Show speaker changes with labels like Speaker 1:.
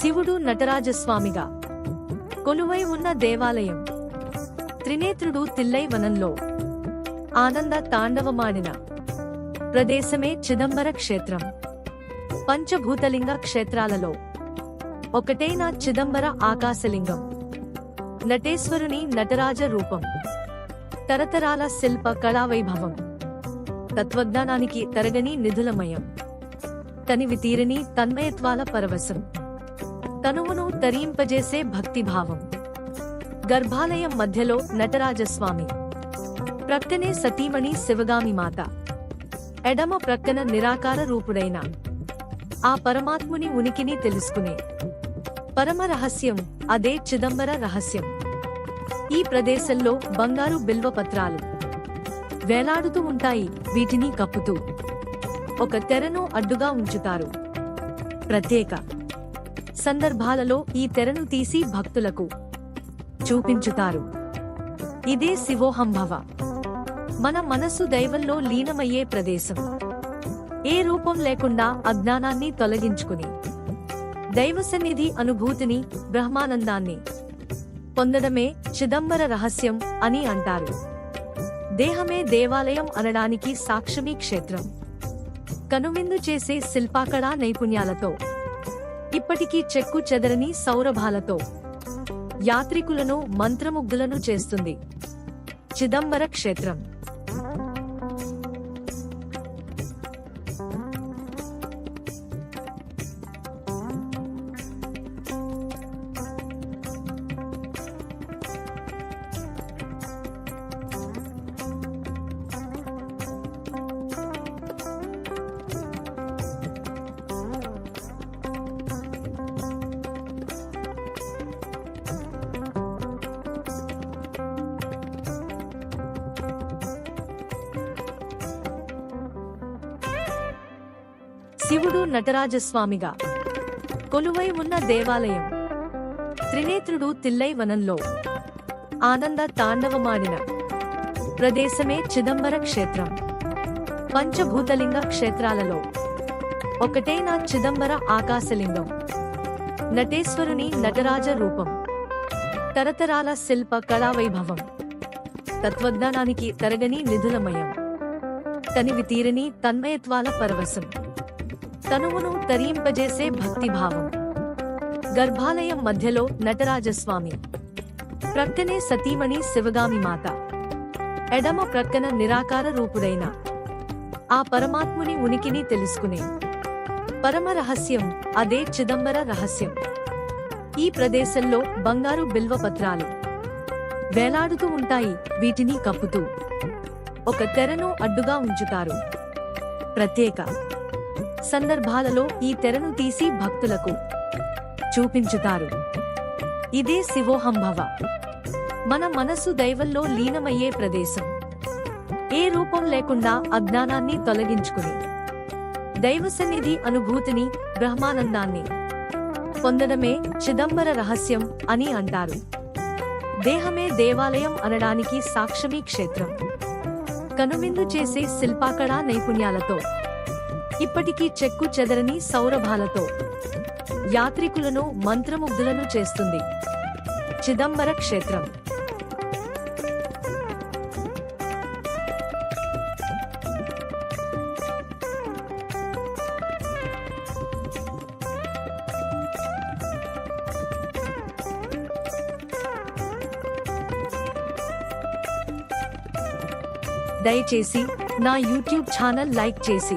Speaker 1: శివుడు నటరాజస్వామిగా. కొలువై ఉన్న దేవాలయం. త్రినేత్రుడు తిల్లై వనంలో. ఆనంద తాండవమాడిన. ప్రదేశమే చిదంబర క్షేత్రం. పంచభూతలింగ క్షేత్రాలలో. ఒకటైన చిదంబర ఆకాశలింగం. నటేశ్వరుని నటరాజ రూపం. తరతరాల శిల్ప కళావైభవం. తత్వజ్ఞానానికి తరగని నిధులమయం. తనివి తీరని తన్మయత్వాల పరవశం. తనువును తరింపజేసే భక్తిభావం. గర్భాలయం మధ్యలో నటరాజస్వామి. ప్రక్కనే సతీమణి శివగామి మాత. ఎడమ ప్రక్కన నిరాకార రూపుడైన. ఆ పరమాత్ముని ఉనికిని తెలుసుకునే. పరమ రహస్యం అదే చిదంబర రహస్యం. ఈ ప్రదేశంలో బంగారు బిల్వపత్రాలు. వేలాడుతూ ఉంటాయి వీటిని కప్పుతూ. ఒక తెరను అడ్డుగా ఉంచుతారు. ప్రత్యేక. సందర్భాలలో ఈ తెరను తీసి భక్తులకు చూపించుతారు. ఇదే శివోహంభవ. మన మనస్సు దైవంలో లీనమయ్యే ప్రదేశం. ఏ రూపం లేకుండా అజ్ఞానాన్ని తొలగించుకుని దైవ సన్నిధి అనుభూతిని బ్రహ్మానందాన్ని పొందడమే చిదంబర రహస్యం అని అంటారు. దేహమే దేవాలయం అనడానికి సాక్షమి క్షేత్రం. కనువిందు చేసే శిల్పాకళా నైపుణ్యాలతో ఇప్పటికీ చెక్కు చెదరని సౌరభాలతో. యాత్రికులను మంత్రముగ్ధులను చేస్తుంది. చిదంబర క్షేత్రం. శివుడు నటరాజస్వామిగా. కొలువై ఉన్న దేవాలయం. త్రినేత్రుడు తిల్లై వనంలో. ఆనంద తాండవమాడిన. ప్రదేశమే చిదంబర క్షేత్రం. పంచభూతలింగ క్షేత్రాలలో. ఒకటైన చిదంబర ఆకాశలింగం. నటేశ్వరుని నటరాజ రూపం. తరతరాల శిల్ప కళావైభవం తత్వజ్ఞానానికి తరగని నిధులమయం. తనివి తీరని తన్మయత్వాల పరవశం. తనువును తరింపజేసే భక్తిభావం. గర్భాలయం మధ్యలో నటరాజస్వామి. ప్రక్కనే సతీమణి శివగామి మాత. ఎడమ ప్రక్కన నిరాకార రూపుడైన. ఆ పరమాత్ముని ఉనికిని తెలుసుకునే. పరమ రహస్యం అదే చిదంబర రహస్యం. ఈ ప్రదేశంలో బంగారు బిల్వపత్రాలు. వేలాడుతూ ఉంటాయి వీటిని కప్పుతూ. ఒక తెరను అడ్డుగా ఉంచుతారు. ప్రత్యేక. సందర్భాలలో ఈ తెరను తీసి భక్తులకు చూపించుతారు. ఇదే శివోహంభవ మన మనస్సు దైవంలో లీనమయ్యే ప్రదేశం. ఏ రూపం లేకుండా అజ్ఞానాన్ని తొలగించుకుని దైవ సన్నిధి అనుభూతిని బ్రహ్మానందాన్ని పొందడమే చిదంబర రహస్యం అని అంటారు. దేహమే దేవాలయం అనడానికి సాక్ష్యమీ క్షేత్రం. కనువిందు చేసే శిల్పాకళా నైపుణ్యాలతో ఇప్పటికీ చెక్కు చెదరని సౌరభాలతో. యాత్రికులను మంత్రముగ్ధులను చేస్తుంది. చిదంబర క్షేత్రం. దయచేసి నా యూట్యూబ్ ఛానల్ లైక్ చేసి